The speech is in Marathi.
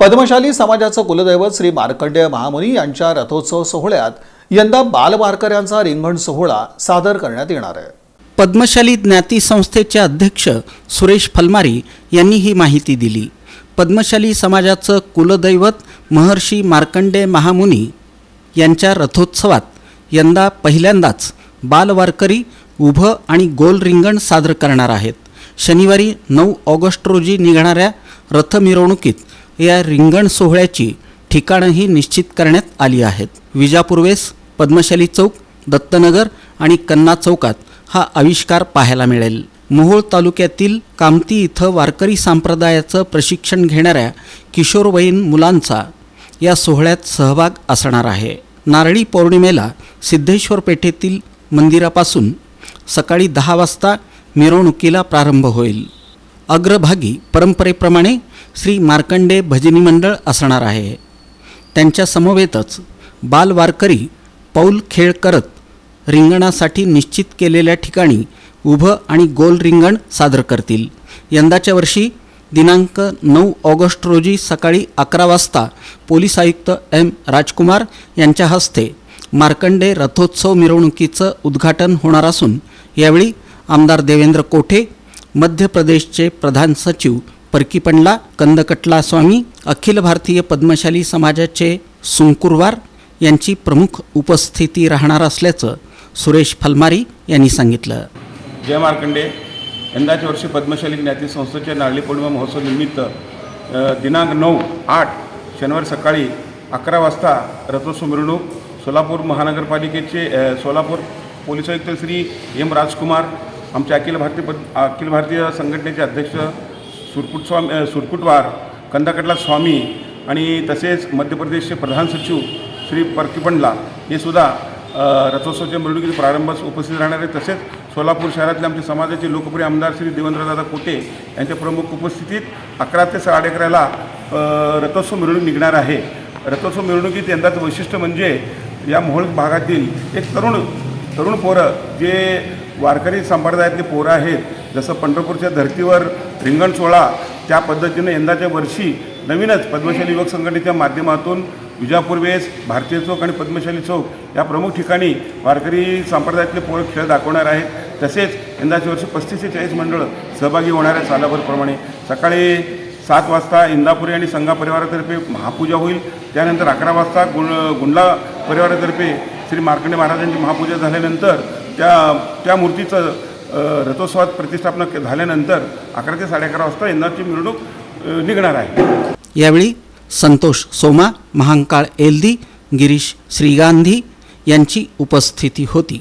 पद्मशाली समाजाचं कुलदैवत श्री मार्कंडेय महामुनी यांच्या रथोत्सव सोहळ्यात यंदा बालवारकऱ्यांचा रिंगण सोहळा सादर करण्यात येणार आहे. पद्मशाली ज्ञाती संस्थेचे अध्यक्ष सुरेश फलमारी यांनी ही माहिती दिली. पद्मशाली समाजाचं कुलदैवत महर्षी मार्कंडे महामुनी यांच्या रथोत्सवात यंदा पहिल्यांदाच बालवारकरी उभं आणि गोल रिंगण सादर करणार आहेत. शनिवारी नऊ ऑगस्ट रोजी निघणाऱ्या रथ मिरवणुकीत या रिंगण सोहळ्याची ठिकाणंही निश्चित करण्यात आली आहेत. विजापूर्वेस पद्मशाली चौक दत्तनगर आणि कन्ना चौकात हा आविष्कार पाहायला मिळेल. मोहोळ तालुक्यातील कामती इथं वारकरी संप्रदायाचं प्रशिक्षण घेणाऱ्या किशोरवयीन मुलांचा या सोहळ्यात सहभाग असणार आहे. नारळी पौर्णिमेला सिद्धेश्वर पेठेतील मंदिरापासून सकाळी दहा वाजता मिरवणुकीला प्रारंभ होईल. अग्रभागी परंपरेप्रमाणे श्री मार्कंडे भजनी मंडळ असणार आहे. त्यांच्या समवेतच बालवारकरी पाऊल खेळ करत रिंगणासाठी निश्चित केलेल्या ठिकाणी उभं आणि गोल रिंगण सादर करतील. यंदाच्या वर्षी दिनांक नऊ ऑगस्ट रोजी सकाळी अकरा वाजता पोलीस आयुक्त एम राजकुमार यांच्या हस्ते मार्कंडे रथोत्सव मिरवणुकीचं उद्घाटन होणार असून यावेळी आमदार देवेंद्र कोठे मध्य प्रदेशचे प्रधान सचिव परकीपंडला कंदकटला स्वामी अखिल भारतीय पद्मशाली समाजाचे सुंकुरवार यांची प्रमुख उपस्थिती राहणार असल्याचं सुरेश फलमारी यांनी सांगितलं. जय मार्कंडे. यंदाच्या वर्षी पद्मशाली ज्ञाती संस्थेच्या नारळी पौर्णिमा महोत्सव निमित्त दिनांक नऊ आठ शनिवार सकाळी अकरा वाजता रथोत्सव मिरवणूक सोलापूर महानगरपालिकेचे सोलापूर पोलीस आयुक्त श्री एम राजकुमार आमच्या अखिल भारतीय पद अखिल भारतीय संघटनेचे अध्यक्ष सुरकुट स्वामी सुरकुटवार कंदाकटला स्वामी आणि तसेच मध्य प्रदेशचे प्रधान सचिव श्री परकीपंडला हे सुद्धा रथोत्सवाच्या मिरवणुकीत प्रारंभास उपस्थित राहणार. आहे तसेच सोलापूर शहरातले आमचे समाजाचे लोकप्रिय आमदार श्री देवेंद्रदादा कोटे यांच्या प्रमुख उपस्थितीत अकरा ते साडे अकराला रथोत्सव मिरवणूक निघणार आहे. रथोत्सव मिरवणुकीत यंदाचं वैशिष्ट्य म्हणजे या मोहोळ भागातील एक तरुण तरुण पोरं जे वारकरी संप्रदायातली पोरं आहेत जसं पंढरपूरच्या धर्तीवर रिंगण सोहळा त्या पद्धतीनं यंदाच्या वर्षी नवीनच पद्मशाली युवक संघटनेच्या माध्यमातून विजापूर वेस भारतीय चौक आणि पद्मशाली चौक या प्रमुख ठिकाणी वारकरी संप्रदायातले पोरं खेळ दाखवणार आहेत. तसेच यंदाच्या वर्षी पस्तीस ते चाळीस मंडळं सहभागी होणार आहे सालाभरप्रमाणे सकाळी सात वाजता इंदापुरी आणि संघा परिवारातर्फे महापूजा होईल. त्यानंतर अकरा वाजता गुण गुंडला परिवारातर्फे श्री मार्कंडे महाराजांची महापूजा झाल्यानंतर त्या त्या मूर्तीचं रथोत्सवात प्रतिष्ठापना झाल्यानंतर अकरा ते साडे अकरा वाजता यंदाची मिरवणूक निघणार आहे. यावेळी संतोष सोमा महांकाळ एल्दी गिरीश श्रीगांधी यांची उपस्थिती होती.